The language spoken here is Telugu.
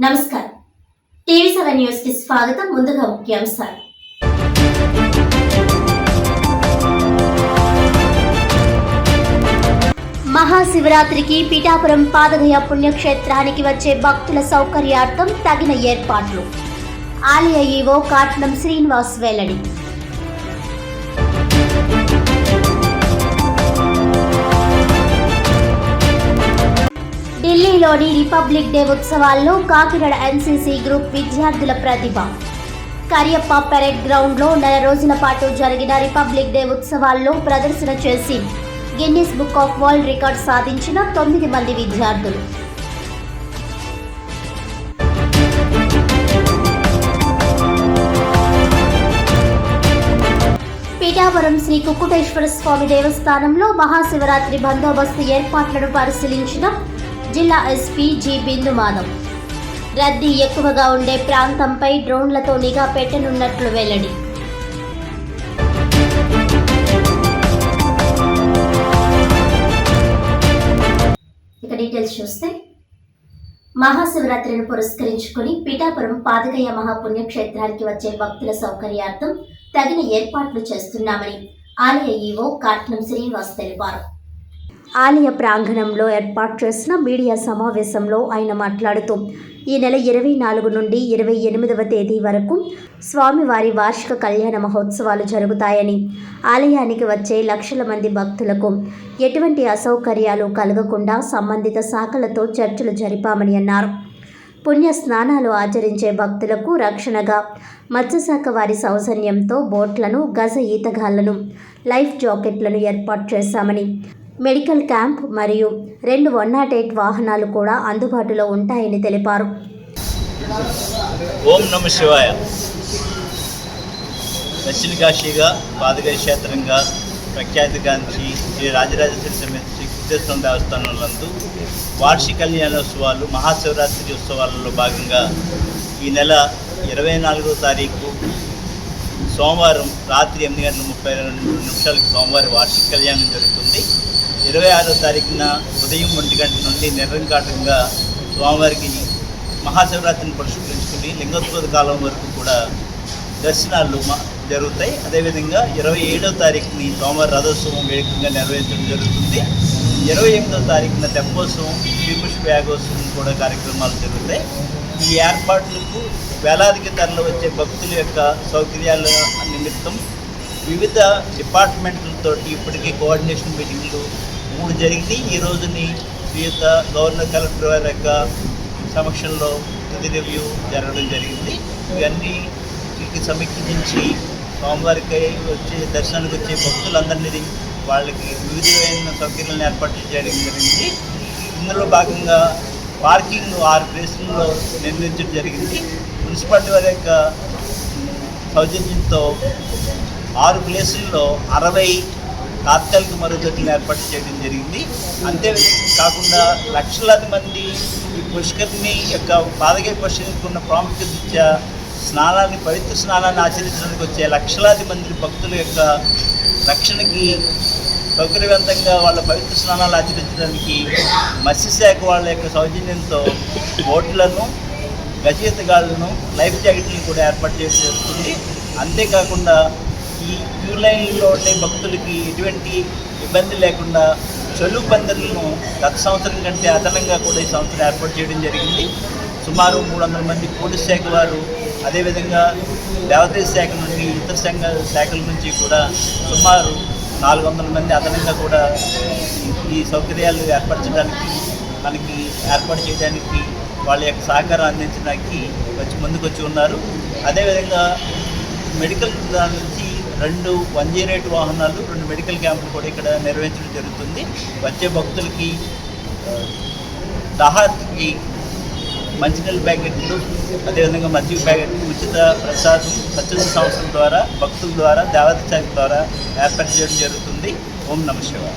నమస్కారం. టీవీ సెవెన్ న్యూస్కి స్వాగతం. ముందుగా ముఖ్యాంశాలు. మహాశివరాత్రికి పీఠాపురం పాదగయ పుణ్యక్షేత్రానికి వచ్చే భక్తుల సౌకర్యార్థం తగిన ఏర్పాట్లు. ఆలయ ఈవో కాట్నం శ్రీనివాస్ వెల్లడి. ఢిల్లీలోని రిపబ్లిక్ డే ఉత్సవాల్లో కాకినాడ ఎన్సీసీ గ్రూప్ విద్యార్థుల ప్రతిభ. కరియప్ప పెరెడ్ గ్రౌండ్లో నెల రోజుల పాటు జరిగిన రిపబ్లిక్ డే ఉత్సవాల్లో ప్రదర్శన చేసి Guinness book of world record సాధించిన తొమ్మిది మంది విద్యార్థులు. పిఠావరం శ్రీ కుక్కుటేశ్వర స్వామి దేవస్థానంలో మహాశివరాత్రి బందోబస్తు ఏర్పాట్లను పరిశీలించిన జిల్లా ఎస్పీ జి బిందు మాధవ్ రద్దీ ఎక్కువగా ఉండే ప్రాంతంపై డ్రోన్లతో నిఘా పెట్టనున్నట్లు వెల్లడి. ఇక డీటెయిల్స్ చూస్తే మహాశివరాత్రిని పురస్కరించుకుని పీఠాపురం పాదకయ్య మహాపుణ్యక్షేత్రానికి వచ్చే భక్తుల సౌకర్యార్థం తగిన ఏర్పాట్లు చేస్తున్నామని ఆలయ ఈవో కాట్నం శ్రీనివాస్ తెలిపారు. ఆలయ ప్రాంగణంలో ఏర్పాటు చేసిన మీడియా సమావేశంలో ఆయన మాట్లాడుతూ ఈ నెల ఇరవై నాలుగు నుండి ఇరవై ఎనిమిదవ తేదీ వరకు స్వామివారి వార్షిక కళ్యాణ మహోత్సవాలు జరుగుతాయని ఆలయానికి వచ్చే లక్షల మంది భక్తులకు ఎటువంటి అసౌకర్యాలు కలగకుండా సంబంధిత శాఖలతో చర్చలు జరిపామని అన్నారు. పుణ్య స్నానాలు ఆచరించే భక్తులకు రక్షణగా మత్స్యశాఖ వారి సౌజన్యంతో బోట్లను గజ ఈతగాళ్ళను లైఫ్ జాకెట్లను ఏర్పాటు చేశామని మెడికల్ క్యాంప్ మరియు రెండు వన్ నాట్ ఎయిట్ వాహనాలు కూడా అందుబాటులో ఉంటాయని తెలిపారు. ఓం నమ శివాయ. దక్షిణ కాశీగా పాదగయ క్షేత్రంగా ప్రఖ్యాతిగాంచి శ్రీ రాజరాజేశ్వరి సమేత శ్రీ కృష్ణేశ్వరం దేవస్థానంలో నందు వార్షిక కళ్యాణోత్సవాలు మహాశివరాత్రి ఉత్సవాలలో భాగంగా ఈ నెల ఇరవై నాలుగో తారీఖు సోమవారం రాత్రి ఎనిమిది గంటల ముప్పై రెండు నిమిషాలకు సోమవారం వార్షిక కళ్యాణం జరుగుతుంది. ఇరవై ఆరో తారీఖున ఉదయం ఒంటి గంట నుండి నిరంకాటంగా స్వామివారికి మహాశివరాత్రిని పరిశుభ్రించుకుని లింగోత్సవ కాలం వరకు కూడా దర్శనాలు జరుగుతాయి. అదేవిధంగా ఇరవై ఏడో తారీఖుని సోమవారి రథోత్సవం వేడుకగా నిర్వహించడం జరుగుతుంది. ఇరవై ఎనిమిదో తారీఖున తెప్పోత్సవం శ్రీపుష్ వ్యాగోత్సవం కూడా కార్యక్రమాలు జరుగుతాయి. ఈ ఏర్పాట్లకు వేలాదికి తరలి వచ్చే భక్తుల యొక్క సౌకర్యాల నిమిత్తం వివిధ డిపార్ట్మెంట్లతో ఇప్పటికీ కోఆర్డినేషన్ మీటింగ్లు మూడు జరిగింది. ఈ రోజుని శ్రీయుత గవర్నర్ కలెక్టర్ వారి యొక్క సమక్షంలో తుది రివ్యూ జరగడం జరిగింది. ఇవన్నీ వీటికి సమీక్షించి సోమవారికి వచ్చే దర్శనానికి వచ్చే భక్తులందరినీ వాళ్ళకి వివిధమైన సౌకర్యాలను ఏర్పాటు చేయడం జరిగింది. ఇందులో భాగంగా పార్కింగ్ ఆరు ప్లేసుల్లో నిర్మించడం జరిగింది. మున్సిపాలిటీ వారి యొక్క సౌజన్యంతో ఆరు ప్లేసుల్లో అరవై తాత్కాలిక మరుగుదొడ్లను ఏర్పాటు చేయడం జరిగింది. అంతే కాకుండా లక్షలాది మంది ఈ పుష్కరిణి యొక్క పాదగే పుష్కరికి ఉన్న ప్రాముఖ్యత స్నానాన్ని పవిత్ర స్నానాన్ని ఆచరించడానికి వచ్చే లక్షలాది మంది భక్తుల యొక్క రక్షణకి సౌకర్యవంతంగా వాళ్ళ పవిత్ర స్నానాలు ఆచరించడానికి మత్స్యశాఖ వాళ్ళ యొక్క సౌజన్యంతో బోట్లను గజయితగాళ్ళను లైఫ్ జాకెట్లను కూడా ఏర్పాటు చేసి జరుగుతుంది అంతేకాకుండా ఈ క్యూ లైన్లో ఉండే భక్తులకి ఎటువంటి ఇబ్బంది లేకుండా చలువు పందిర్లను గత సంవత్సరం కంటే అదనంగా కూడా ఈ సంవత్సరం ఏర్పాటు చేయడం జరిగింది. సుమారు మూడు వందల మంది పోలీస్ శాఖ వారు అదేవిధంగా దేవతీ శాఖ నుండి ఇతర సంఘ శాఖల నుంచి కూడా సుమారు నాలుగు వందల మంది అదనంగా కూడా ఈ- సౌకర్యాలు ఏర్పరచడానికి మనకి ఏర్పాటు చేయడానికి వాళ్ళ యొక్క సహకారం అందించడానికి వచ్చి ముందుకు వచ్చి ఉన్నారు. అదేవిధంగా మెడికల్ రెండు వన్ జీరో ఎయిట్ వాహనాలు రెండు మెడికల్ క్యాంపులు కూడా ఇక్కడ నిర్వహించడం జరుగుతుంది. వచ్చే భక్తులకి దహాత్కి మంచినీళ్ళ ప్యాకెట్లు అదేవిధంగా మజ్జిగ ప్యాకెట్లు ఉచిత ప్రసాదం స్వచ్ఛంద సంస్థల ద్వారా భక్తుల ద్వారా దేవత శాఖ ద్వారా ఏర్పాటు చేయడం జరుగుతుంది. ఓం నమ శివాయ.